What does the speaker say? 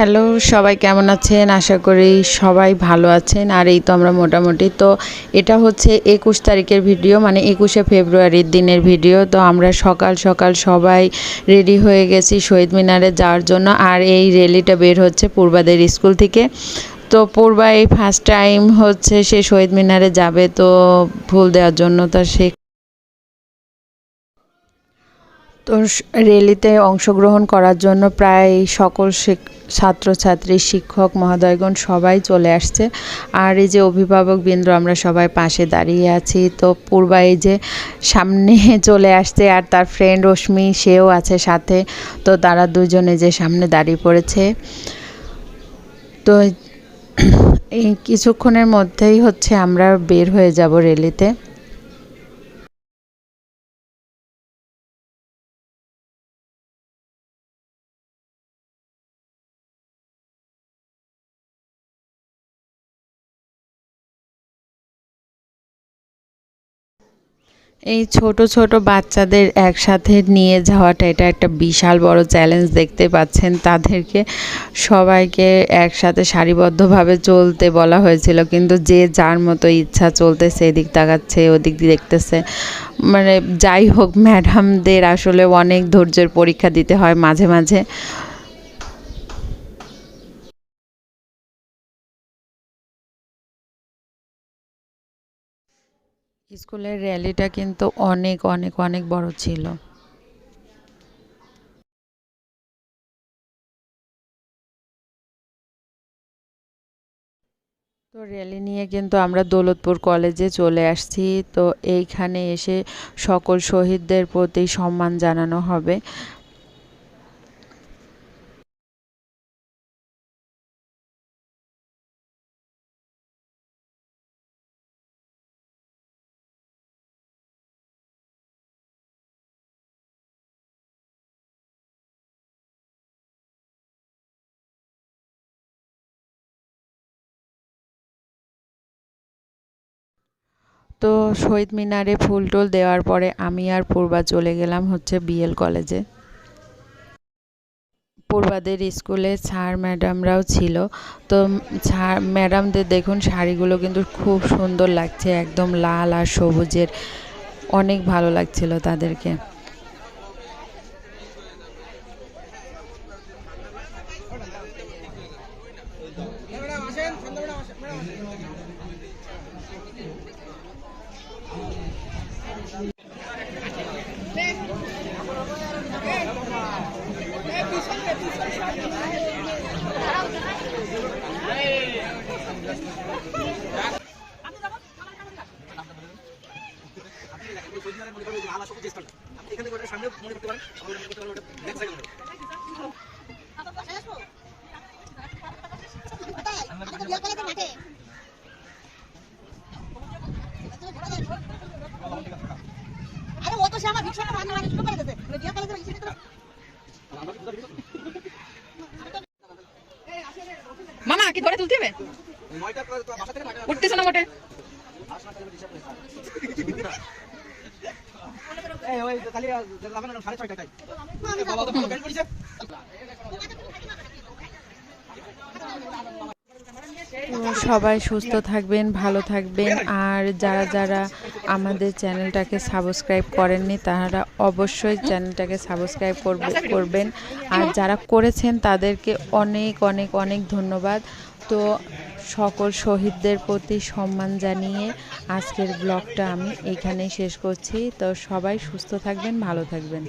Hello, সবাই কেমন আছেন? আশা করি সবাই ভালো আছেন। আর এই তো আমরা মোটামুটি। তো এটা হচ্ছে একুশ তারিখের ভিডিও মানে একুশে ফেব্রুয়ারির দিনের ভিডিও। তো আমরা সকাল সকাল সবাই রেডি হয়ে গেছি শহীদ মিনারে যাওয়ার জন্য। আর এই র্যালিটা বের হচ্ছে পূর্বাদের স্কুল থেকে। তো পূর্বা এই ফার্স্ট টাইম হচ্ছে সে শহীদ মিনারে যাবে। তো ফুল দেওয়ার জন্য তা সে তো র্যালিতে অংশগ্রহণ করার জন্য প্রায় সকল ছাত্রছাত্রী, শিক্ষক, মহোদয়গণ সবাই চলে আসছে। আর এই যে অভিভাবক বৃন্দ, আমরা সবাই পাশে দাঁড়িয়ে আছি। তো পূর্বা এই যে সামনে চলে আসছে আর তার ফ্রেন্ড রশ্মি, সেও আছে সাথে। তো তারা দুজনে যে সামনে দাঁড়িয়ে পড়েছে। তো এই কিছুক্ষণের মধ্যেই হচ্ছে আমরা বের হয়ে যাব র্যালিতে এই ছোট ছোট বাচ্চাদের একসাথে নিয়ে যাওয়াটা এটা একটা বিশাল বড় চ্যালেঞ্জ দেখতে পাচ্ছেন। তাদেরকে সবাইকে একসাথে সারিবদ্ধভাবে চলতে বলা হয়েছিল, কিন্তু যে যার মতো ইচ্ছা চলতেছে, এদিক তাকাচ্ছে, ওদিক দেখতেছে। মানে যাই হোক ম্যাডামদের আসলে অনেক ধৈর্যের পরীক্ষা দিতে হয় মাঝে মাঝে। স্কুলের র্যালিটা কিন্তু অনেক অনেক অনেক বড় ছিল। তো র্যালি নিয়ে কিন্তু আমরা দৌলতপুর কলেজে চলে আসছি। তো এইখানে এসে সকল শহীদদের প্রতি সম্মান জানানো হবে। তো শহীদ মিনারে ফুল টুল দেওয়ার পরে আমি আর পূর্বা চলে গেলাম হচ্ছে বিএল কলেজে। পূর্বাদের স্কুলে স্যার, ম্যাডামরাও ছিল। তো স্যার, ম্যাডামদের দেখুন শাড়িগুলো কিন্তু খুব সুন্দর লাগছে, একদম লাল আর সবুজের। অনেক ভালো লাগছিল তাদেরকে। আরে ও তো সে আমার ভিক্ষা রান্না বান্না করে দিয়েছে মানে বিয়ে করে দিয়েছে ভিক্ষা মামা কি ধরে তুলতে হবে উঠতেছে না মোটে সবাই সুস্থ থাকবেন ভালো থাকবেন আর যারা যারা আমাদের চ্যানেলটাকে সাবস্ক্রাইব করেননি তারা অবশ্যই চ্যানেলটাকে সাবস্ক্রাইব করবে করবেন। আর যারা করেছেন তাদেরকে অনেক অনেক অনেক ধন্যবাদ। তো সকল শহীদদের প্রতি সম্মান জানিয়ে আজকের ব্লগটা আমি এখানেই শেষ করছি। তো সবাই সুস্থ থাকবেন, ভালো থাকবেন।